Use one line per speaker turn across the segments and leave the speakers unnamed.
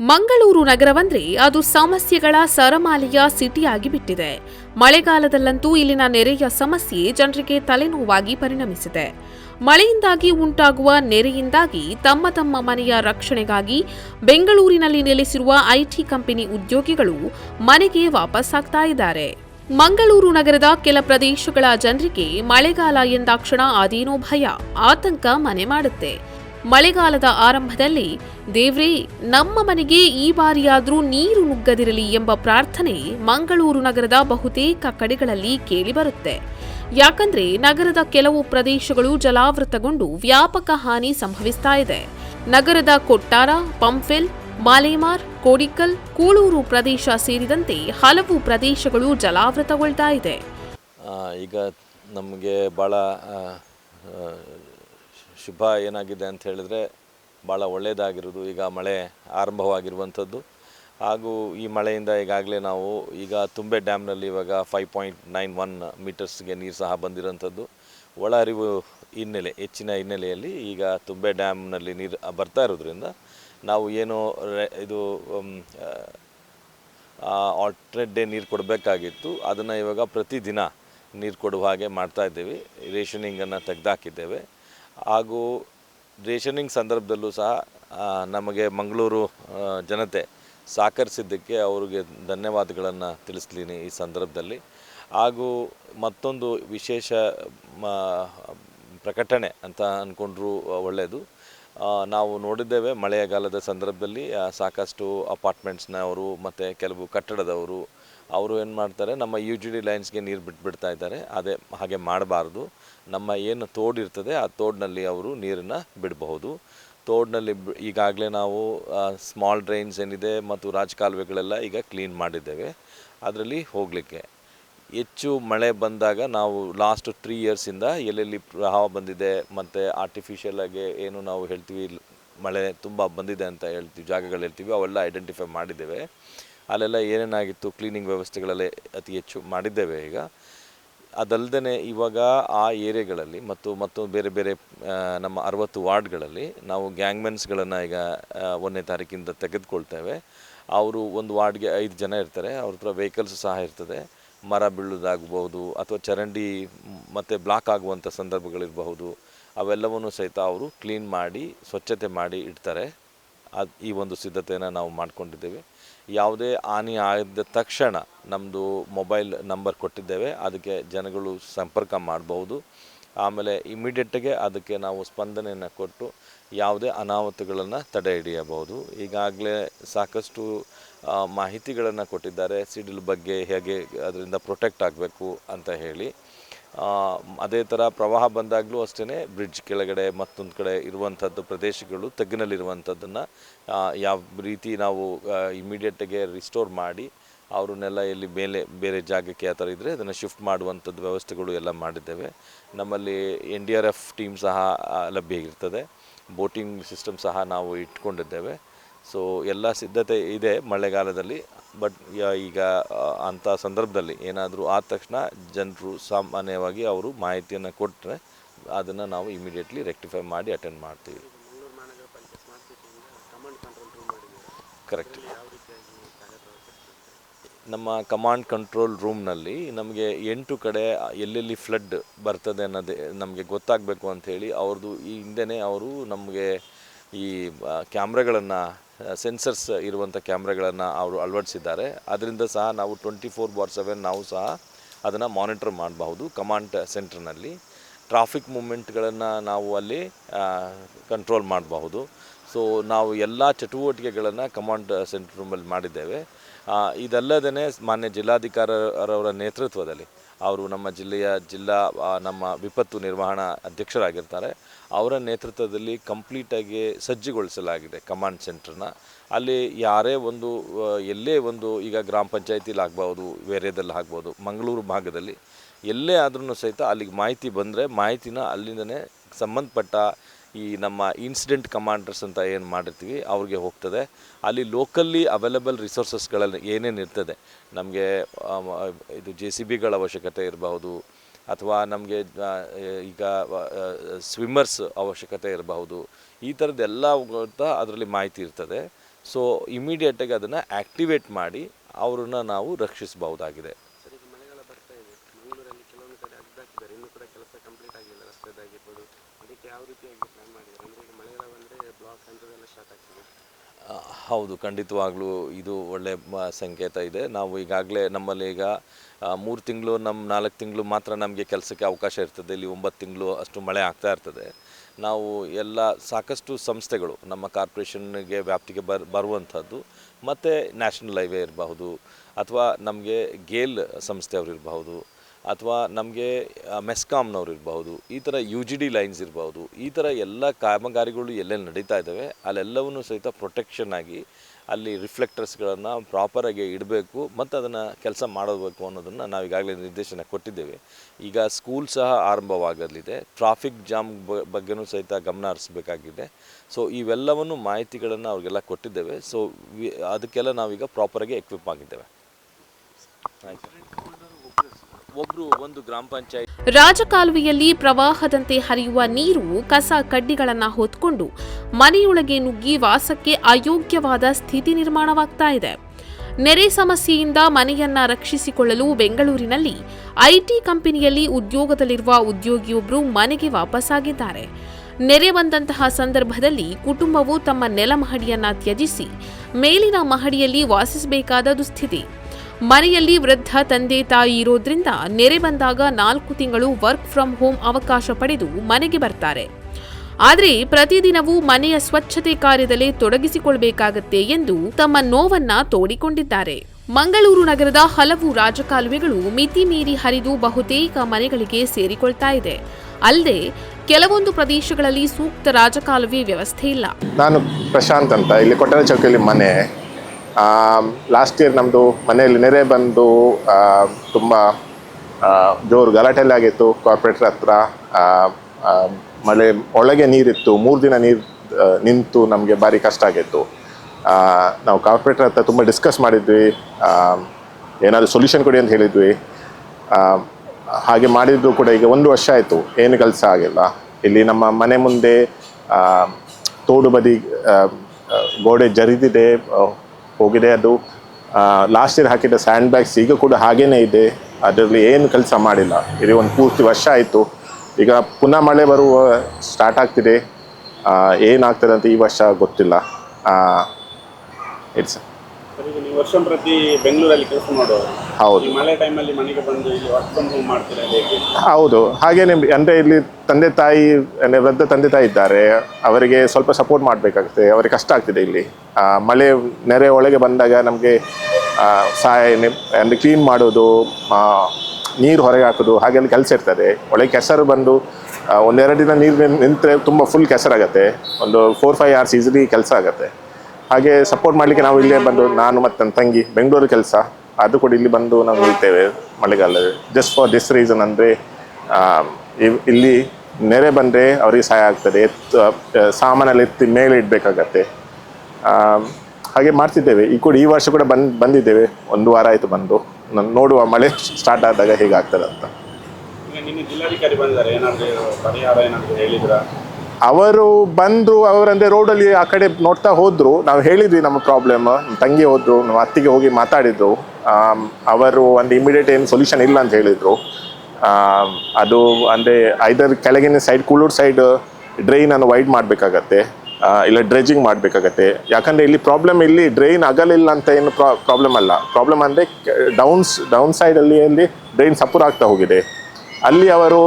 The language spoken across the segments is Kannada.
ಮಂಗಳೂರು ನಗರವಂದ್ರೆ ಅದು ಸಮಸ್ಯೆಗಳ ಸರಮಾಲೆಯ ಸಿಟಿಯಾಗಿ ಬಿಟ್ಟಿದೆ. ಮಳೆಗಾಲದಲ್ಲಂತೂ ಇಲ್ಲಿನ ನೆರೆಯ ಸಮಸ್ಯೆ ಜನರಿಗೆ ತಲೆನೋವಾಗಿ ಪರಿಣಮಿಸಿದೆ. ಮಳೆಯಿಂದಾಗಿ ಉಂಟಾಗುವ ನೆರೆಯಿಂದಾಗಿ ತಮ್ಮ ತಮ್ಮ ಮನೆಯ ರಕ್ಷಣೆಗಾಗಿ ಬೆಂಗಳೂರಿನಲ್ಲಿ ನೆಲೆಸಿರುವ ಐಟಿ ಕಂಪನಿ ಉದ್ಯೋಗಿಗಳು ಮನೆಗೆ ವಾಪಸ್ಸಾಗ್ತಾ ಇದ್ದಾರೆ. ಮಂಗಳೂರು ನಗರದ ಕೆಲ ಪ್ರದೇಶಗಳ ಜನರಿಗೆ ಮಳೆಗಾಲ ಎಂದಾಕ್ಷಣ ಅದೇನೋ ಭಯ, ಆತಂಕ ಮನೆ ಮಾಡುತ್ತೆ. ಮಳೆಗಾಲದ ಆರಂಭದಲ್ಲಿ, ದೇವ್ರೇ, ನಮ್ಮ ಮನೆಗೆ ಈ ಬಾರಿಯಾದರೂ ನೀರು ನುಗ್ಗದಿರಲಿ ಎಂಬ ಪ್ರಾರ್ಥನೆ ಮಂಗಳೂರು ನಗರದ ಬಹುತೇಕ ಕಡೆಗಳಲ್ಲಿ ಕೇಳಿಬರುತ್ತೆ. ಯಾಕಂದ್ರೆ, ನಗರದ ಕೆಲವು ಪ್ರದೇಶಗಳು ಜಲಾವೃತಗೊಂಡು ವ್ಯಾಪಕ ಹಾನಿ ಸಂಭವಿಸ್ತಾ ಇದೆ. ನಗರದ ಕೊಟ್ಟಾರ, ಪಂಫೆಲ್, ಮಾಲೇಮಾರ್, ಕೋಡಿಕಲ್, ಕೂಳೂರು ಪ್ರದೇಶ ಸೇರಿದಂತೆ ಹಲವು ಪ್ರದೇಶಗಳು ಜಲಾವೃತಗೊಳ್ತಾ ಇದೆ.
ಈಗ ನಮಗೆ ಭಾಳ ಶುಭ ಏನಾಗಿದೆ ಅಂತ ಹೇಳಿದರೆ ಭಾಳ ಒಳ್ಳೆಯದಾಗಿರೋದು ಈಗ ಮಳೆ ಆರಂಭವಾಗಿರುವಂಥದ್ದು. ಹಾಗೂ ಈ ಮಳೆಯಿಂದ ಈಗಾಗಲೇ ನಾವು ಈಗ ತುಂಬೆ ಡ್ಯಾಮ್ನಲ್ಲಿ ಇವಾಗ ಫೈವ್ ಪಾಯಿಂಟ್ ನೈನ್ ಒನ್ ಮೀಟರ್ಸ್ಗೆ ನೀರು ಸಹ ಬಂದಿರೋಂಥದ್ದು ಒಳ ಹರಿವು ಹಿನ್ನೆಲೆ, ಹೆಚ್ಚಿನ ಹಿನ್ನೆಲೆಯಲ್ಲಿ ಈಗ ತುಂಬೆ ಡ್ಯಾಮ್ನಲ್ಲಿ ನೀರು ಬರ್ತಾ ಇರೋದ್ರಿಂದ ನಾವು ಏನು ಇದು ಆಲ್ಟ್ರೇಟ್ ಡೇ ನೀರು ಕೊಡಬೇಕಾಗಿತ್ತು. ಅದನ್ನು ಇವಾಗ ಪ್ರತಿದಿನ ನೀರು ಕೊಡುವ ಹಾಗೆ ಮಾಡ್ತಾ ಇದ್ದೇವೆ. ರೇಷನಿಂಗನ್ನು ತೆಗೆದಾಕಿದ್ದೇವೆ. ಹಾಗೂ ರೇಷನಿಂಗ್ ಸಂದರ್ಭದಲ್ಲೂ ಸಹ ನಮಗೆ ಮಂಗಳೂರು ಜನತೆ ಸಹಕರಿಸಿದ್ದಕ್ಕೆ ಅವರಿಗೆ ಧನ್ಯವಾದಗಳನ್ನು ತಿಳಿಸ್ತೀನಿ ಈ ಸಂದರ್ಭದಲ್ಲಿ. ಹಾಗೂ ಮತ್ತೊಂದು ವಿಶೇಷ ಪ್ರಕಟಣೆ ಅಂತ ಅಂದ್ಕೊಂಡ್ರೂ ಒಳ್ಳೆಯದು ನಾವು ನೋಡಿದ್ದೇವೆ ಮಳೆಗಾಲದ ಸಂದರ್ಭದಲ್ಲಿ ಸಾಕಷ್ಟು ಅಪಾರ್ಟ್ಮೆಂಟ್ಸ್ನವರು ಮತ್ತು ಕೆಲವು ಕಟ್ಟಡದವರು ಅವರು ಏನು ಮಾಡ್ತಾರೆ, ನಮ್ಮ ಯು ಜಿ ಡಿ ಲೈನ್ಸ್ಗೆ ನೀರು ಬಿಟ್ಬಿಡ್ತಾ ಇದ್ದಾರೆ. ಅದೇ ಹಾಗೆ ಮಾಡಬಾರ್ದು. ನಮ್ಮ ಏನು ತೋಡಿರ್ತದೆ ಆ ತೋಡಿನಲ್ಲಿ ಅವರು ನೀರನ್ನು ಬಿಡಬಹುದು. ತೋಡಿನಲ್ಲಿ ಈಗಾಗಲೇ ನಾವು ಸ್ಮಾಲ್ ಡ್ರೈನ್ಸ್ ಏನಿದೆ ಮತ್ತು ರಾಜಕಾಲುವೆಗಳೆಲ್ಲ ಈಗ ಕ್ಲೀನ್ ಮಾಡಿದ್ದೇವೆ. ಅದರಲ್ಲಿ ಹೋಗಲಿಕ್ಕೆ. ಹೆಚ್ಚು ಮಳೆ ಬಂದಾಗ ನಾವು ಲಾಸ್ಟ್ ತ್ರೀ ಇಯರ್ಸಿಂದ ಎಲ್ಲೆಲ್ಲಿ ಪ್ರವಾಹ ಬಂದಿದೆ ಮತ್ತು ಆರ್ಟಿಫಿಷಿಯಲ್ ಆಗಿ ಏನು ನಾವು ಹೇಳ್ತೀವಿ, ಮಳೆ ತುಂಬ ಬಂದಿದೆ ಅಂತ ಹೇಳ್ತೀವಿ, ಜಾಗಗಳು ಹೇಳ್ತೀವಿ, ಅವೆಲ್ಲ ಐಡೆಂಟಿಫೈ ಮಾಡಿದ್ದೇವೆ. ಅಲ್ಲೆಲ್ಲ ಏನೇನಾಗಿತ್ತು? ಕ್ಲೀನಿಂಗ್ ವ್ಯವಸ್ಥೆಗಳಲ್ಲೇ ಅತಿ ಹೆಚ್ಚು ಮಾಡಿದ್ದೇವೆ ಈಗ. ಅದಲ್ಲದೆ ಇವಾಗ ಆ ಏರಿಯಾಗಳಲ್ಲಿ ಮತ್ತು ಮತ್ತು ಬೇರೆ ಬೇರೆ ನಮ್ಮ ಅರವತ್ತು ವಾರ್ಡ್ಗಳಲ್ಲಿ ನಾವು ಗ್ಯಾಂಗ್ಮೆನ್ಸ್ಗಳನ್ನು ಈಗ ಒಂದನೇ ತಾರೀಕಿಂದ ತೆಗೆದುಕೊಳ್ತೇವೆ. ಅವರು ಒಂದು ವಾರ್ಡ್ಗೆ ಐದು ಜನ ಇರ್ತಾರೆ. ಅವ್ರ ಹತ್ರ ವೆಹಿಕಲ್ಸ್ ಸಹ ಇರ್ತದೆ. ಮರ ಬೀಳೋದಾಗಬಹುದು ಅಥವಾ ಚರಂಡಿ ಮತ್ತು ಬ್ಲಾಕ್ ಆಗುವಂಥ ಸಂದರ್ಭಗಳಿರಬಹುದು. ಅವೆಲ್ಲವನ್ನು ಸಹಿತ ಅವರು ಕ್ಲೀನ್ ಮಾಡಿ, ಸ್ವಚ್ಛತೆ ಮಾಡಿ ಇಡ್ತಾರೆ. ಅದು ಈ ಒಂದು ಸಿದ್ಧತೆಯನ್ನು ನಾವು ಮಾಡ್ಕೊಂಡಿದ್ದೇವೆ. ಯಾವುದೇ ಹಾನಿ ಆದ ತಕ್ಷಣ ನಮ್ಮದು ಮೊಬೈಲ್ ನಂಬರ್ ಕೊಟ್ಟಿದ್ದೇವೆ, ಅದಕ್ಕೆ ಜನಗಳು ಸಂಪರ್ಕ ಮಾಡಬಹುದು ಆಮೇಲೆ ಇಮಿಡಿಯೇಟ್ಗೆ ಅದಕ್ಕೆ ನಾವು ಸ್ಪಂದನೆಯನ್ನು ಕೊಟ್ಟು ಯಾವುದೇ ಅನಾಹುತಗಳನ್ನು ತಡೆ ಹಿಡಿಯಬಹುದು. ಈಗಾಗಲೇ ಸಾಕಷ್ಟು ಮಾಹಿತಿಗಳನ್ನು ಕೊಟ್ಟಿದ್ದಾರೆ, ಸಿಡಿಲ್ ಬಗ್ಗೆ ಹೇಗೆ ಅದರಿಂದ ಪ್ರೊಟೆಕ್ಟ್ ಆಗಬೇಕು ಅಂತ ಹೇಳಿ. ಅದೇ ಥರ ಪ್ರವಾಹ ಬಂದಾಗಲೂ ಅಷ್ಟೇ ಬ್ರಿಡ್ಜ್ ಕೆಳಗಡೆ ಮತ್ತೊಂದು ಕಡೆ ಇರುವಂಥದ್ದು ಪ್ರದೇಶಗಳು ತಗ್ಗಿನಲ್ಲಿರುವಂಥದ್ದನ್ನು ಯಾವ ರೀತಿ ನಾವು ಇಮಿಡಿಯೇಟಾಗೆ ರಿಸ್ಟೋರ್ ಮಾಡಿ ಅವ್ರನ್ನೆಲ್ಲ ಎಲ್ಲಿ ಮೇಲೆ ಬೇರೆ ಜಾಗಕ್ಕೆ ಆ ಥರ ಇದ್ದರೆ ಅದನ್ನು ಶಿಫ್ಟ್ ಮಾಡುವಂಥದ್ದು ವ್ಯವಸ್ಥೆಗಳು ಎಲ್ಲ ಮಾಡಿದ್ದೇವೆ. ನಮ್ಮಲ್ಲಿ N D R F team ಸಹ ಲಭ್ಯ ಇರ್ತದೆ ಬೋಟಿಂಗ್ ಸಿಸ್ಟಮ್ ಸಹ ನಾವು ಇಟ್ಕೊಂಡಿದ್ದೇವೆ. ಸೊ ಎಲ್ಲ ಸಿದ್ಧತೆ ಇದೆ ಮಳೆಗಾಲದಲ್ಲಿ ಬಟ್ ಈಗ ಅಂಥ ಸಂದರ್ಭದಲ್ಲಿ ಏನಾದರೂ ಆದ ತಕ್ಷಣ ಜನರು ಸಾಮಾನ್ಯವಾಗಿ ಅವರು ಮಾಹಿತಿಯನ್ನು ಕೊಟ್ಟರೆ ಅದನ್ನು ನಾವು ಇಮಿಡಿಯೇಟ್ಲಿ ರೆಕ್ಟಿಫೈ ಮಾಡಿ ಅಟೆಂಡ್ ಮಾಡ್ತೀವಿ. ಕರೆಕ್ಟ್ ನಮ್ಮ ಕಮಾಂಡ್ ಕಂಟ್ರೋಲ್ ರೂಮ್ನಲ್ಲಿ ನಮಗೆ ಎಂಟು ಕಡೆ ಎಲ್ಲೆಲ್ಲಿ ಫ್ಲಡ್ ಬರ್ತದೆ ಅನ್ನೋದೇ ನಮಗೆ ಗೊತ್ತಾಗಬೇಕು ಅಂಥೇಳಿ ಅವ್ರದ್ದು ಈ ಹಿಂದೆನೇ ಅವರು ನಮಗೆ ಈ ಕ್ಯಾಮ್ರಾಗಳನ್ನು ಸೆನ್ಸರ್ಸ್ ಇರುವಂಥ ಕ್ಯಾಮ್ರಾಗಳನ್ನು ಅವರು ಅಳವಡಿಸಿದ್ದಾರೆ. ಅದರಿಂದ ಸಹ ನಾವು ಟ್ವೆಂಟಿ ಫೋರ್ ಬಾರ್ ಸೆವೆನ್ ನಾವು ಸಹ ಅದನ್ನು ಮಾನಿಟರ್ ಮಾಡಬಹುದು ಕಮಾಂಡ್ ಸೆಂಟರ್ನಲ್ಲಿ ಟ್ರಾಫಿಕ್ ಮೂಮೆಂಟ್ಗಳನ್ನು ನಾವು ಅಲ್ಲಿ ಕಂಟ್ರೋಲ್ ಮಾಡಬಹುದು. ಸೊ ನಾವು ಎಲ್ಲ ಚಟುವಟಿಕೆಗಳನ್ನು ಕಮಾಂಡ್ ಸೆಂಟರ್ ರೂಮಲ್ಲಿ ಮಾಡಿದ್ದೇವೆ. ಇದಲ್ಲದೇ ಮಾನ್ಯ ಜಿಲ್ಲಾಧಿಕಾರರವರ ನೇತೃತ್ವದಲ್ಲಿ ಅವರು ನಮ್ಮ ಜಿಲ್ಲೆಯ ಜಿಲ್ಲಾ ನಮ್ಮ ವಿಪತ್ತು ನಿರ್ವಹಣಾ ಅಧ್ಯಕ್ಷರಾಗಿರ್ತಾರೆ. ಅವರ ನೇತೃತ್ವದಲ್ಲಿ ಕಂಪ್ಲೀಟಾಗಿ ಸಜ್ಜುಗೊಳಿಸಲಾಗಿದೆ ಕಮಾಂಡ್ ಸೆಂಟ್ರನ್ನ ಅಲ್ಲಿ ಯಾರೇ ಒಂದು ಎಲ್ಲೇ ಒಂದು ಈಗ ಗ್ರಾಮ ಪಂಚಾಯತಿಲಿ ಆಗ್ಬೋದು ಬೇರೆದಲ್ಲಿ ಆಗ್ಬೋದು ಮಂಗಳೂರು ಭಾಗದಲ್ಲಿ ಎಲ್ಲೇ ಆದ್ರೂ ಸಹಿತ ಅಲ್ಲಿಗೆ ಮಾಹಿತಿ ಬಂದರೆ ಮಾಹಿತಿನ ಅಲ್ಲಿಂದನೇ ಸಂಬಂಧಪಟ್ಟ ಈ ನಮ್ಮ ಇನ್ಸಿಡೆಂಟ್ ಕಮಾಂಡರ್ಸ್ ಅಂತ ಏನು ಮಾಡಿರ್ತೀವಿ, ಅವ್ರಿಗೆ ಹೋಗ್ತದೆ. ಅಲ್ಲಿ ಲೋಕಲ್ಲಿ ಅವೈಲಬಲ್ ರಿಸೋರ್ಸಸ್ಗಳಲ್ಲಿ ಏನೇನು ಇರ್ತದೆ, ನಮಗೆ ಇದು ಜೆ ಸಿ ಬಿಗಳ ಅವಶ್ಯಕತೆ ಇರಬಹುದು, ಅಥವಾ ನಮಗೆ ಈಗ ಸ್ವಿಮ್ಮರ್ಸ್ ಅವಶ್ಯಕತೆ ಇರಬಹುದು, ಈ ಥರದ್ದೆಲ್ಲ ಅದರಲ್ಲಿ ಮಾಹಿತಿ ಇರ್ತದೆ. ಸೊ ಇಮಿಡಿಯೇಟಾಗಿ ಅದನ್ನು ಆ್ಯಕ್ಟಿವೇಟ್ ಮಾಡಿ, ಅವ್ರನ್ನ ನಾವು ರಕ್ಷಿಸಬಹುದಾಗಿದೆ
ಸರ್ ಈಗ ಮಳೆಗಾಲ ಬರ್ತಾ ಇದೆ ಮಂಗಳೂರಲ್ಲಿ ಕೆಲವೊಂದು ಕಡೆ ಅಗ್ದಾಕಿದ್ದಾರೆ ಇನ್ನೂ ಕೂಡ ಕೆಲಸ ಕಂಪ್ಲೀಟ್ ಆಗಿಲ್ಲ ರಸ್ತೆದಾಗಿರ್ಬೋದು ಅದಕ್ಕೆ ಯಾವ ರೀತಿಯಾಗಿ ಪ್ಲಾನ್ ಮಾಡಿದ್ದಾರೆ ಅಂದರೆ ಈಗ ಮಳೆಗಾಲ ಬಂದರೆ ಬ್ಲಾಕ್ ಅಂಥದ್ದೆಲ್ಲ ಸ್ಟಾರ್ಟ್ ಆಗ್ತದೆ
ಆ, ಹೌದು, ಖಂಡಿತವಾಗ್ಲೂ ಇದು ಒಳ್ಳೆ ಸಂಕೇತ ಇದೆ. ನಾವು ಈಗಾಗಲೇ ನಮ್ಮಲ್ಲಿ ಈಗ ಮೂರು ತಿಂಗಳು ನಮ್ಮ ನಾಲ್ಕು ತಿಂಗಳು ಮಾತ್ರ ನಮಗೆ ಕೆಲಸಕ್ಕೆ ಅವಕಾಶ ಇರ್ತದೆ. ಇಲ್ಲಿ ಒಂಬತ್ತು ತಿಂಗಳು ಅಷ್ಟು ಮಳೆ ಆಗ್ತಾ ಇರ್ತದೆ. ನಾವು ಎಲ್ಲ ಸಾಕಷ್ಟು ಸಂಸ್ಥೆಗಳು, ನಮ್ಮ ಕಾರ್ಪೊರೇಷನ್ಗೆ ವ್ಯಾಪ್ತಿಗೆ ಬರ್, ಬರುವಂಥದ್ದು, ಮತ್ತು ನ್ಯಾಷನಲ್ ಹೈವೇ ಇರಬಹುದು, ಅಥವಾ ನಮಗೆ ಗೇಲ್ ಸಂಸ್ಥೆಯವರು ಇರಬಹುದು ಅಥವಾ ನಮಗೆ ಮೆಸ್ಕಾಮ್ನವ್ರು ಇರಬಹುದು, ಈ ಥರ ಯು ಜಿ ಡಿ ಲೈನ್ಸ್ ಇರಬಹುದು, ಈ ಥರ ಎಲ್ಲ ಕಾಮಗಾರಿಗಳು ಎಲ್ಲೆಲ್ಲಿ ನಡೀತಾ ಇದ್ದಾವೆ, ಅಲ್ಲೆಲ್ಲವನ್ನು ಸಹಿತ ಪ್ರೊಟೆಕ್ಷನ್ ಆಗಿ ಅಲ್ಲಿ ರಿಫ್ಲೆಕ್ಟರ್ಸ್ಗಳನ್ನು ಪ್ರಾಪರಾಗಿ ಇಡಬೇಕು, ಮತ್ತು ಅದನ್ನು ಕೆಲಸ ಮಾಡಬೇಕು ಅನ್ನೋದನ್ನು ನಾವು ಈಗಾಗಲೇ ನಿರ್ದೇಶನ ಕೊಟ್ಟಿದ್ದೇವೆ. ಈಗ ಸ್ಕೂಲ್ ಸಹ ಆರಂಭವಾಗಲಿದೆ ಟ್ರಾಫಿಕ್ ಜಾಮ್ ಬಗ್ಗೆನೂ ಸಹಿತ ಗಮನ ಹರಿಸಬೇಕಾಗಿದೆ. ಸೊ ಇವೆಲ್ಲವನ್ನು ಮಾಹಿತಿಗಳನ್ನು ಅವ್ರಿಗೆಲ್ಲ ಕೊಟ್ಟಿದ್ದೇವೆ. ಸೊ ಅದಕ್ಕೆಲ್ಲ ನಾವೀಗ ಪ್ರಾಪರಾಗಿ ಎಕ್ವಿಪ್ ಆಗಿದ್ದೇವೆ. ಆಯ್ತು ಒಬ್ಬರು ಒಂದು ಗ್ರಾಮ ಪಂಚಾಯತ್
ರಾಜಕಾಲುವೆಯಲ್ಲಿ ಪ್ರವಾಹದಂತೆ ಹರಿಯುವ ನೀರು ಕಸ ಕಡ್ಡಿಗಳನ್ನ ಹೊತ್ಕೊಂಡು ಮನೆಯೊಳಗೆ ನುಗ್ಗಿ ವಾಸಕ್ಕೆ ಅಯೋಗ್ಯವಾದ ಸ್ಥಿತಿ ನಿರ್ಮಾಣವಾಗ್ತಾ ಇದೆ. ನೆರೆ ಸಮಸ್ಯೆಯಿಂದ ಮನೆಯನ್ನ ರಕ್ಷಿಸಿಕೊಳ್ಳಲು ಬೆಂಗಳೂರಿನಲ್ಲಿ ಐಟಿ ಕಂಪನಿಯಲ್ಲಿ ಉದ್ಯೋಗದಲ್ಲಿರುವ ಉದ್ಯೋಗಿಯೊಬ್ಬರು ಮನೆಗೆ ವಾಪಸ್ಸಾಗಿದ್ದಾರೆ ನೆರೆ ಬಂದಂತಹ ಸಂದರ್ಭದಲ್ಲಿ ಕುಟುಂಬವು ತಮ್ಮ ನೆಲ ಮಹಡಿಯನ್ನ ತ್ಯಜಿಸಿ ಮೇಲಿನ ಮಹಡಿಯಲ್ಲಿ ವಾಸಿಸಬೇಕಾದ ದುಸ್ಥಿತಿ. ಮನೆಯಲ್ಲಿ ವೃದ್ಧ ತಂದೆ ತಾಯಿ ಇರೋದ್ರಿಂದ ನೆರೆ ಬಂದಾಗ ನಾಲ್ಕು ತಿಂಗಳು ವರ್ಕ್ ಫ್ರಮ್ ಹೋಮ್ ಅವಕಾಶ ಪಡೆದು ಮನೆಗೆ ಬರ್ತಾರೆ. ಆದರೆ ಪ್ರತಿದಿನವೂ ಮನೆಯ ಸ್ವಚ್ಛತೆ ಕಾರ್ಯದಲ್ಲಿ ತೊಡಗಿಸಿಕೊಳ್ಳಬೇಕಾಗತ್ತೆ ಎಂದು ತಮ್ಮ ನೋವನ್ನ ತೋಡಿಕೊಂಡಿದ್ದಾರೆ. ಮಂಗಳೂರು ನಗರದ ಹಲವು ರಾಜಕಾಲುವೆಗಳು ಮಿತಿ ಮೀರಿ ಹರಿದು ಬಹುತೇಕ ಮನೆಗಳಿಗೆ ಸೇರಿಕೊಳ್ತಾ ಇದೆ. ಅಲ್ಲದೆ ಕೆಲವೊಂದು ಪ್ರದೇಶಗಳಲ್ಲಿ ಸೂಕ್ತ ರಾಜಕಾಲುವೆ ವ್ಯವಸ್ಥೆ ಇಲ್ಲ.
ನಾನು ಪ್ರಶಾಂತ್ ಅಂತ. ಇಲ್ಲಿ ಕೊಟ್ಟರೆ ಚೌಕಿಯಲ್ಲಿ ಮನೆ. ಲಾಸ್ಟ್ ಇಯರ್ ನಮ್ಮದು ಮನೆಯಲ್ಲಿ ನೆರೆ ಬಂದು ತುಂಬ ಜೋರು ಗಲಾಟೆಲ್ಲ ಆಗಿತ್ತು ಕಾರ್ಪೊರೇಟರ್ ಹತ್ರ ಮಳೆ, ಒಳಗೆ ನೀರಿತ್ತು, ಮೂರು ದಿನ ನೀರು ನಿಂತು ನಮಗೆ ಭಾರಿ ಕಷ್ಟ ಆಗಿತ್ತು. ನಾವು ಕಾರ್ಪೊರೇಟರ್ ಹತ್ರ ತುಂಬ ಡಿಸ್ಕಸ್ ಮಾಡಿದ್ವಿ. ಏನಾದರೂ ಸೊಲ್ಯೂಷನ್ ಕೊಡಿ ಅಂತ ಹೇಳಿದ್ವಿ. ಹಾಗೆ ಮಾಡಿದ್ದು ಕೂಡ ಈಗ ಒಂದು ವರ್ಷ ಆಯಿತು, ಏನು ಕೆಲಸ ಆಗಿಲ್ಲ. ಇಲ್ಲಿ ನಮ್ಮ ಮನೆ ಮುಂದೆ ತೋಡು ಬದಿ ಗೋಡೆ ಜರಿದಿದೆ ಹೋಗಿದೆ. ಅದು ಲಾಸ್ಟ್ ಇಯರ್ ಹಾಕಿದ್ದ ಸ್ಯಾಂಡ್ ಬ್ಯಾಗ್ಸ್ ಈಗ ಕೂಡ ಹಾಗೇನೇ ಇದೆ. ಅದರಲ್ಲಿ ಏನು ಕೆಲಸ ಮಾಡಿಲ್ಲ. ಇದು ಒಂದು ಪೂರ್ತಿ ವರ್ಷ ಆಯಿತು. ಈಗ ಪುನಃ ಮಳೆ ಬರುವ ಸ್ಟಾರ್ಟ್ ಆಗ್ತಿದೆ. ಏನಾಗ್ತದೆ ಅಂತ ಈ ವರ್ಷ ಗೊತ್ತಿಲ್ಲ. ಇಟ್ಸ್
ನೀವು ವರ್ಷ ಪ್ರತಿ ಬೆಂಗಳೂರಲ್ಲಿ ಕೆಲಸ ಮಾಡೋದು
ಹೌದು.
ಹಾಗೆ ಮಳೆ ಟೈಮಲ್ಲಿ ಮನೆಗೆ ಬಂದು ಇಲ್ಲಿ ವರ್ಕ್ ಫ್ರಮ್ ಹೋಮ್ ಮಾಡ್ತೀರಾ ಹೇಗೆ?
ಹೌದು. ಹಾಗೇನೆ ಅಂದರೆ ಇಲ್ಲಿ ತಂದೆ ತಾಯಿ ಅಂದ್ರೆ ವೃದ್ಧ ತಂದೆ ತಾಯಿ ಇದ್ದಾರೆ. ಅವರಿಗೆ ಸ್ವಲ್ಪ ಸಪೋರ್ಟ್ ಮಾಡಬೇಕಾಗ್ತದೆ ಅವರಿಗೆ ಕಷ್ಟ ಆಗ್ತಿದೆ ಇಲ್ಲಿ. ಮಳೆ ನೆರೆ ಒಳಗೆ ಬಂದಾಗ ನಮಗೆ ಸಹಾಯ ಅಂದರೆ ಕ್ಲೀನ್ ಮಾಡೋದು ನೀರು ಹೊರಗೆ ಹಾಕೋದು ಹಾಗೆಲ್ಲ ಕೆಲಸ ಇರ್ತದೆ. ಒಳಗೆ ಕೆಸರು ಬಂದು ಒಂದೆರಡು ದಿನ ನೀರು ನಿಂತರೆ ತುಂಬ ಫುಲ್ ಕೆಸರಾಗತ್ತೆ. ಒಂದು ಫೋರ್ ಫೈವ್ ಅವರ್ಸ್ ಈಸಿಲಿ ಕೆಲಸ ಆಗುತ್ತೆ. ಹಾಗೆ ಸಪೋರ್ಟ್ ಮಾಡಲಿಕ್ಕೆ ನಾವು ಇಲ್ಲೇ ಬಂದು, ನಾನು ಮತ್ತು ನನ್ನ ತಂಗಿ, ಬೆಂಗಳೂರು ಕೆಲಸ, ಅದು ಕೂಡ ಇಲ್ಲಿ ಬಂದು ನಾವು ನಿಲ್ತೇವೆ ಮಳೆಗಾಲದಲ್ಲಿ. ಜಸ್ಟ್ ಫಾರ್ ದಿಸ್ ರೀಸನ್ ಅಂದರೆ ಇಲ್ಲಿ ನೆರೆ ಬಂದರೆ ಅವರಿಗೆ ಸಹಾಯ ಆಗ್ತದೆ. ಎತ್ತು ಸಾಮಾನಲ್ಲಿ ಎತ್ತಿ ಮೇಲೆ ಇಡಬೇಕಾಗತ್ತೆ. ಹಾಗೆ ಮಾಡ್ತಿದ್ದೇವೆ. ಈ ಕೂಡ ಈ ವರ್ಷ ಕೂಡ ಬಂದು, ಬಂದಿದ್ದೇವೆ. ಒಂದು ವಾರ ಆಯಿತು ಬಂದು. ನಾನು ನೋಡುವ ಮಳೆ ಸ್ಟಾರ್ಟ್ ಆದಾಗ ಹೇಗಾಗ್ತದೆ ಅಂತ. ಅವರು ಬಂದರು, ಅವರಂದರೆ ರೋಡಲ್ಲಿ ಆ ಕಡೆ ನೋಡ್ತಾ ಹೋದರು. ನಾವು ಹೇಳಿದ್ವಿ ನಮ್ಮ ಪ್ರಾಬ್ಲಮ್ ತಂಗಿ ಹೋದರು, ನಮ್ಮ ಅತ್ತಿಗೆ ಹೋಗಿ ಮಾತಾಡಿದ್ರು. ಅವರು ಒಂದು ಇಮಿಡಿಯೇಟ್ ಏನು ಸೊಲ್ಯೂಷನ್ ಇಲ್ಲ ಅಂತ ಹೇಳಿದರು. ಅದು ಅಂದರೆ ಐದರ್ ಕೆಳಗಿನ ಸೈಡ್ ಕೂಳೂರು ಸೈಡ್ ಡ್ರೈನನ್ನು ವೈಡ್ ಮಾಡಬೇಕಾಗತ್ತೆ. ಇಲ್ಲ ಡ್ರೆಜಿಂಗ್ ಮಾಡಬೇಕಾಗತ್ತೆ. ಯಾಕಂದರೆ ಇಲ್ಲಿ ಪ್ರಾಬ್ಲಮ್ ಇಲ್ಲಿ ಡ್ರೈನ್ ಆಗಲಿಲ್ಲ ಅಂತ ಏನು ಪ್ರಾಬ್ಲಮ್ ಅಲ್ಲ. ಪ್ರಾಬ್ಲಮ್ ಅಂದರೆ ಡೌನ್ಸ್ ಡೌನ್ ಸೈಡಲ್ಲಿ ಅಲ್ಲಿ ಡ್ರೈನ್ ಸಪುರ ಆಗ್ತಾ ಹೋಗಿದೆ. ಅಲ್ಲಿ ಅವರು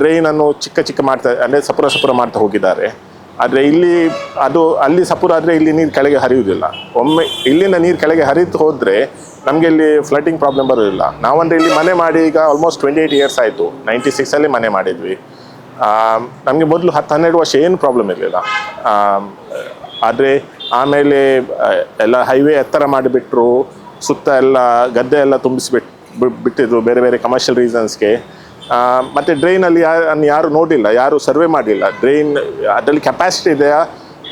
ಡ್ರೈನ್ ಅನ್ನು ಚಿಕ್ಕ ಚಿಕ್ಕ ಮಾಡ್ತಾ, ಅಂದರೆ ಸಪುರ ಸಪುರ ಮಾಡ್ತಾ ಹೋಗಿದ್ದಾರೆ. ಆದರೆ ಇಲ್ಲಿ ಅದು, ಅಲ್ಲಿ ಸಪುರ ಆದರೆ ಇಲ್ಲಿ ನೀರು ಕೆಳಗೆ ಹರಿಯುವುದಿಲ್ಲ. ಒಮ್ಮೆ ಇಲ್ಲಿಂದ ನೀರು ಕೆಳಗೆ ಹರಿದು ಹೋದರೆ ನಮಗೆ ಇಲ್ಲಿ ಫ್ಲಡ್ಡಿಂಗ್ ಪ್ರಾಬ್ಲಮ್ ಬರೋದಿಲ್ಲ ನಾವಂದರೆ ಇಲ್ಲಿ ಮನೆ ಮಾಡಿ ಈಗ ಆಲ್ಮೋಸ್ಟ್ ಟ್ವೆಂಟಿ ಏಯ್ಟ್ ಇಯರ್ಸ್ ಆಯಿತು. ನೈಂಟಿ ಸಿಕ್ಸಲ್ಲಿ ಮನೆ ಮಾಡಿದ್ವಿ. ನಮಗೆ ಮೊದಲು ಹತ್ತು ಹನ್ನೆರಡು ವರ್ಷ ಏನು ಪ್ರಾಬ್ಲಮ್ ಇರಲಿಲ್ಲ. ಆದರೆ ಆಮೇಲೆ ಎಲ್ಲ ಹೈವೇ ಎತ್ತರ ಮಾಡಿಬಿಟ್ರು. ಸುತ್ತ ಎಲ್ಲ ಗದ್ದೆ ಎಲ್ಲ ತುಂಬಿಸಿಬಿಟ್ಟು ಬಿಟ್ಟಿದ್ರು. ಬೇರೆ ಬೇರೆ ಕಮರ್ಷಿಯಲ್ ರೀಸನ್ಸ್ಗೆ ಮತ್ತು ಡ್ರೈನಲ್ಲಿ ಯಾರು ಯಾರು ನೋಡಿಲ್ಲ ಯಾರು ಸರ್ವೆ ಮಾಡಿಲ್ಲ ಡ್ರೈನ್ ಅದರಲ್ಲಿ ಕೆಪಾಸಿಟಿ ಇದೆಯಾ?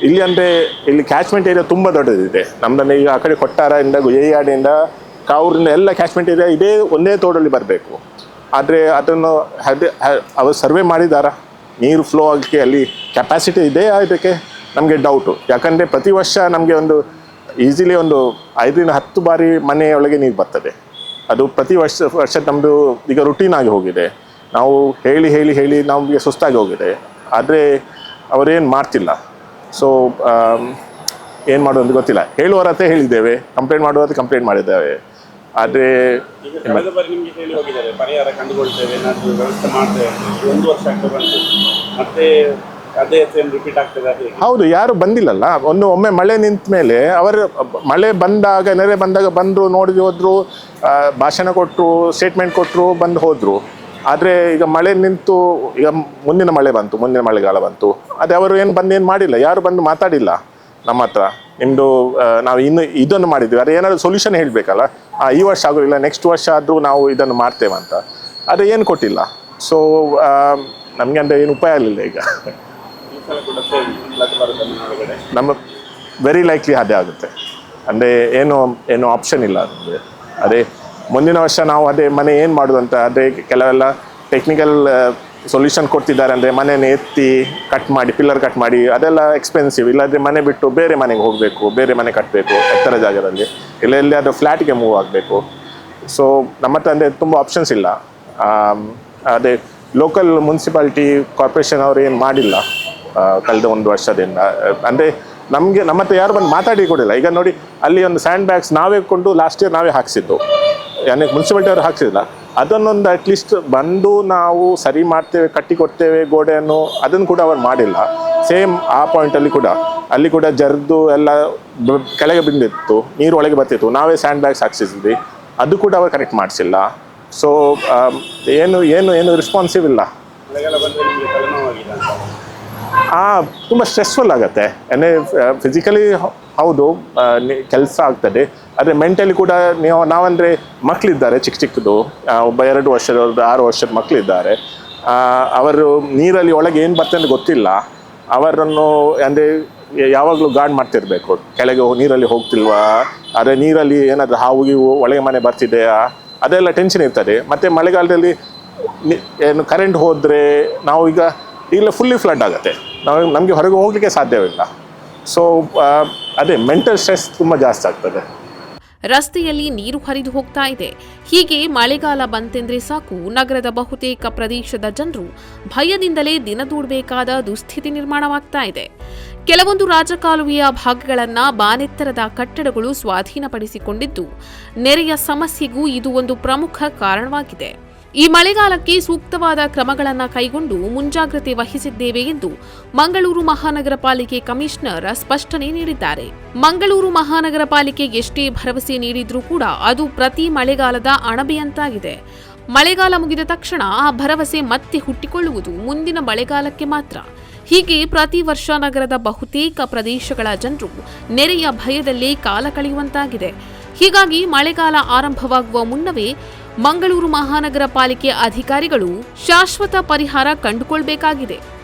ಇಲ್ಲಿ ಅಂದರೆ ಇಲ್ಲಿ ಕ್ಯಾಚ್ಮೆಂಟ್ ಏರಿಯಾ ತುಂಬ ದೊಡ್ಡದಿದೆ. ನಮ್ಮದನ್ನು ಈಗ ಆ ಕಡೆ ಕೊಟ್ಟಾರದಿಂದ ಗುಯ್ಯಾಡಿಯಿಂದ ಕಾವೂರಿನ ಎಲ್ಲ ಕ್ಯಾಚ್ಮೆಂಟ್ ಏರಿಯಾ ಇದೇ ಒಂದೇ ತೋಡಲ್ಲಿ ಬರಬೇಕು. ಆದರೆ ಅದನ್ನು ಅದೇ ಅವರು ಸರ್ವೆ ಮಾಡಿದಾರ ನೀರು ಫ್ಲೋ ಆಗಲಿಕ್ಕೆ ಅಲ್ಲಿ ಕೆಪಾಸಿಟಿ ಇದೆಯಾ ಇದಕ್ಕೆ? ನಮಗೆ ಡೌಟು ಯಾಕಂದರೆ ಪ್ರತಿ ವರ್ಷ ನಮಗೆ ಒಂದು ಈಸಿಲಿ ಒಂದು ಐದರಿಂದ ಹತ್ತು ಬಾರಿ ಮನೆಯೊಳಗೆ ನೀರು ಬರ್ತದೆ. ಅದು ಪ್ರತಿ ವರ್ಷ ವರ್ಷ ನಮ್ಮದು ಈಗ ರುಟೀನ್ ಆಗಿ ಹೋಗಿದೆ. ನಾವು ಹೇಳಿ ಹೇಳಿ ಹೇಳಿ ನಮಗೆ ಸುಸ್ತಾಗಿ ಹೋಗಿದೆ. ಆದರೆ ಅವರೇನು ಮಾಡ್ತಿಲ್ಲ. ಸೊ ಏನು ಮಾಡೋದು ಅಂತ ಗೊತ್ತಿಲ್ಲ. ಹೇಳುವರ ಹತ್ರ ಹೇಳಿದ್ದೇವೆ. ಕಂಪ್ಲೇಂಟ್ ಮಾಡುವ ಕಂಪ್ಲೇಂಟ್ ಮಾಡಿದ್ದೇವೆ. ಆದರೆ
ಪರಿಹಾರ
ಹೌದು ಯಾರು ಬಂದಿಲ್ಲಲ್ಲ. ಒಂದು ಒಮ್ಮೆ ಮಳೆ ನಿಂತ ಮೇಲೆ ಅವರು ಮಳೆ ಬಂದಾಗ ನೆರೆ ಬಂದಾಗ ಬಂದರು ನೋಡಿ ಹೋದ್ರು ಆ, ಭಾಷಣ ಕೊಟ್ಟರು ಸ್ಟೇಟ್ಮೆಂಟ್ ಕೊಟ್ಟರು ಬಂದು ಹೋದರು. ಆದರೆ ಈಗ ಮಳೆ ನಿಂತು ಈಗ ಮುಂದಿನ ಮಳೆ ಬಂತು ಮುಂದಿನ ಮಳೆಗಾಲ ಬಂತು. ಅದೇ ಅವರು ಏನು ಬಂದು ಏನು ಮಾಡಿಲ್ಲ ಯಾರು ಬಂದು ಮಾತಾಡಿಲ್ಲ ನಮ್ಮ ಹತ್ರ. ನಿಮ್ಮದು ನಾವು ಇನ್ನು ಇದನ್ನು ಮಾಡಿದ್ವಿ ಅದೇ ಏನಾದರೂ ಸೊಲ್ಯೂಷನ್ ಹೇಳಬೇಕಲ್ಲ? ಈ ವರ್ಷ ಆಗೋದಿಲ್ಲ ನೆಕ್ಸ್ಟ್ ವರ್ಷ ಆದರೂ ನಾವು ಇದನ್ನು ಮಾಡ್ತೇವೆ ಅಂತ. ಅದೇ ಏನು ಕೊಟ್ಟಿಲ್ಲ. ಸೊ ನಮಗೆ ಅಂದರೆ ಏನು ಉಪಾಯ ಆಗಲಿಲ್ಲ ಈಗ. ನಮ್ಮ ವೆರಿ ಲೈಕ್ಲಿ ಅದೇ ಆಗುತ್ತೆ. ಅಂದರೆ ಏನು ಏನು ಆಪ್ಷನ್ ಇಲ್ಲ ನಮಗೆ ಅದೇ ಮುಂದಿನ ವರ್ಷ ನಾವು ಅದೇ ಮನೆ ಏನು ಮಾಡೋದು ಅಂತ, ಅದೇ ಕೆಲವೆಲ್ಲ ಟೆಕ್ನಿಕಲ್ ಸೊಲ್ಯೂಷನ್ ಕೊಡ್ತಿದ್ದಾರೆ ಅಂದರೆ ಮನೆಯನ್ನು ಎತ್ತಿ ಕಟ್ ಮಾಡಿ ಪಿಲ್ಲರ್ ಕಟ್ ಮಾಡಿ, ಅದೆಲ್ಲ ಎಕ್ಸ್ಪೆನ್ಸಿವ್ ಇಲ್ಲಾದರೆ ಮನೆ ಬಿಟ್ಟು ಬೇರೆ ಮನೆಗೆ ಹೋಗಬೇಕು, ಬೇರೆ ಮನೆ ಕಟ್ಟಬೇಕು ಎತ್ತರ ಜಾಗದಲ್ಲಿ. ಇಲ್ಲ, ಎಲ್ಲಿ ಅದು ಫ್ಲ್ಯಾಟಿಗೆ ಮೂವ್ ಆಗಬೇಕು. ಸೊ ನಮ್ಮ ಹತ್ರ ಅಂದರೆ ತುಂಬ ಆಪ್ಷನ್ಸ್ ಇಲ್ಲ. ಅದೇ ಲೋಕಲ್ ಮುನ್ಸಿಪಾಲ್ಟಿ ಕಾರ್ಪೊರೇಷನ್ ಅವರು ಏನು ಮಾಡಿಲ್ಲ. ಕಳೆದ ಒಂದು ವರ್ಷದಿಂದ. ಅಂದರೆ ನಮಗೆ ನಮ್ಮ ಹತ್ರ ಯಾರು ಬಂದು ಮಾತಾಡಿ ಕೊಡಿಲ್ಲ. ಈಗ ನೋಡಿ, ಅಲ್ಲಿ ಒಂದು ಸ್ಯಾಂಡ್ ಬ್ಯಾಗ್ಸ್ ನಾವೇ ಕೊಂಡು ಲಾಸ್ಟ್ ಇಯರ್ ನಾವೇ ಹಾಕ್ಸಿದ್ದು. ಯಾಕೆ ಮುನ್ಸಿಪಾಲ್ಟಿ ಅವರು ಹಾಕ್ಸಿಲ್ಲ. ಅದನ್ನೊಂದು ಅಟ್ಲೀಸ್ಟ್ ಬಂದು ನಾವು ಸರಿ ಮಾಡ್ತೇವೆ ಕಟ್ಟಿ ಕೊಡ್ತೇವೆ ಗೋಡೆಯನ್ನು, ಅದನ್ನು ಕೂಡ ಅವರು ಮಾಡಿಲ್ಲ. ಸೇಮ್ ಆ ಪಾಯಿಂಟಲ್ಲಿ ಕೂಡ. ಅಲ್ಲಿ ಕೂಡ ಜರ್ದು ಎಲ್ಲ ಕೆಳಗೆ ಬಿದ್ದಿತ್ತು, ನೀರು ಒಳಗೆ ಬರ್ತಿತ್ತು. ನಾವೇ ಸ್ಯಾಂಡ್ ಬ್ಯಾಗ್ಸ್ ಹಾಕ್ಸಿದ್ವಿ. ಅದು ಕೂಡ ಅವರು ಕನೆಕ್ಟ್ ಮಾಡಿಸಿಲ್ಲ. ಸೊ ಏನು ಏನು ಏನು ರೆಸ್ಪಾನ್ಸಿವ್ ಇಲ್ಲ. ಆ ತುಂಬ ಸ್ಟ್ರೆಸ್ಫುಲ್ ಆಗುತ್ತೆ. ಅಂದರೆ ಫಿಸಿಕಲಿ ಹೌದು ಕೆಲಸ ಆಗ್ತದೆ. ಆದರೆ ಮೆಂಟಲಿ ಕೂಡ ನೀವು, ನಾವಂದರೆ ಮಕ್ಕಳಿದ್ದಾರೆ ಚಿಕ್ಕ ಚಿಕ್ಕದು. ಒಬ್ಬ ಎರಡು ವರ್ಷದ ಆರು ವರ್ಷದ ಮಕ್ಕಳಿದ್ದಾರೆ ಅವರು ನೀರಲ್ಲಿ ಒಳಗೆ ಏನು ಬರ್ತದೆ ಅಂತ ಗೊತ್ತಿಲ್ಲ. ಅವರನ್ನು, ಅಂದರೆ ಯಾವಾಗಲೂ ಗಾರ್ಡ್ ಮಾಡ್ತಿರ್ಬೇಕು. ಕೆಳಗೆ ನೀರಲ್ಲಿ ಹೋಗ್ತಿಲ್ವಾ? ಆದರೆ ನೀರಲ್ಲಿ ಏನಾದರೂ ಹಾವು ಗೀವು ಒಳಗೆ ಮನೆ ಬರ್ತಿದೆಯಾ? ಅದೆಲ್ಲ ಟೆನ್ಷನ್ ಇರ್ತದೆ. ಮತ್ತು ಮಳೆಗಾಲದಲ್ಲಿ ಏನು ಕರೆಂಟ್ ಹೋದರೆ ನಾವು ಈಗ, ಈಗಲೇ ಫುಲ್ಲಿ ಫ್ಲಡ್ ಆಗುತ್ತೆ. ನಾವು ನಮಗೆ ಹೊರಗೆ ಹೋಗಲಿಕ್ಕೆ ಸಾಧ್ಯವಿಲ್ಲ. ಸೊ ಅದೇ ಮೆಂಟಲ್ ಸ್ಟ್ರೆಸ್ ತುಂಬ ಜಾಸ್ತಿ ಆಗ್ತದೆ.
ರಸ್ತೆಯಲ್ಲಿ ನೀರು ಹರಿದು ಹೋಗ್ತಾ ಇದೆ. ಹೀಗೆ ಮಳೆಗಾಲ ಬಂತೆಂದ್ರೆ ಸಾಕು. ನಗರದ ಬಹುತೇಕ ಪ್ರದೇಶದ ಜನರು ಭಯದಿಂದಲೇ ದಿನ ದೂಡಬೇಕಾದ ದುಸ್ಥಿತಿ ನಿರ್ಮಾಣವಾಗ್ತಾ ಇದೆ. ಕೆಲವೊಂದು ರಾಜಕಾಲುವೆಯ ಭಾಗಗಳನ್ನ ಬಾನೆತ್ತರದ ಕಟ್ಟಡಗಳು ಸ್ವಾಧೀನಪಡಿಸಿಕೊಂಡಿದ್ದು, ನೆರೆಯ ಸಮಸ್ಯೆಗೂ ಇದು ಒಂದು ಪ್ರಮುಖ ಕಾರಣವಾಗಿದೆ. ಈ ಮಳೆಗಾಲಕ್ಕೆ ಸೂಕ್ತವಾದ ಕ್ರಮಗಳನ್ನು ಕೈಗೊಂಡು ಮುಂಜಾಗ್ರತೆ ವಹಿಸಿದ್ದೇವೆ ಎಂದು ಮಂಗಳೂರು ಮಹಾನಗರ ಪಾಲಿಕೆ ಕಮಿಷನರ್ ಸ್ಪಷ್ಟನೆ ನೀಡಿದ್ದಾರೆ. ಮಂಗಳೂರು ಮಹಾನಗರ ಪಾಲಿಕೆ ಎಷ್ಟೇ ಭರವಸೆ ನೀಡಿದ್ರೂ ಕೂಡ ಅದು ಪ್ರತಿ ಮಳೆಗಾಲದ ಅಣಬೆಯಂತಾಗಿದೆ. ಮಳೆಗಾಲ ಮುಗಿದ ತಕ್ಷಣ ಆ ಭರವಸೆ ಮತ್ತೆ ಹುಟ್ಟಿಕೊಳ್ಳುವುದು ಮುಂದಿನ ಮಳೆಗಾಲಕ್ಕೆ ಮಾತ್ರ. ಹೀಗೆ ಪ್ರತಿ ವರ್ಷ ನಗರದ ಬಹುತೇಕ ಪ್ರದೇಶಗಳ ಜನರು ನೆರೆಯ ಭಯದಲ್ಲಿ ಕಾಲ ಕಳೆಯುವಂತಾಗಿದೆ. ಹೀಗಾಗಿ ಮಳೆಗಾಲ ಆರಂಭವಾಗುವ ಮುನ್ನವೇ ಮಂಗಳೂರು ಮಹಾನಗರ ಪಾಲಿಕೆ ಅಧಿಕಾರಿಗಳು ಶಾಶ್ವತ ಪರಿಹಾರ ಕಂಡುಕೊಳ್ಬೇಕಾಗಿದೆ.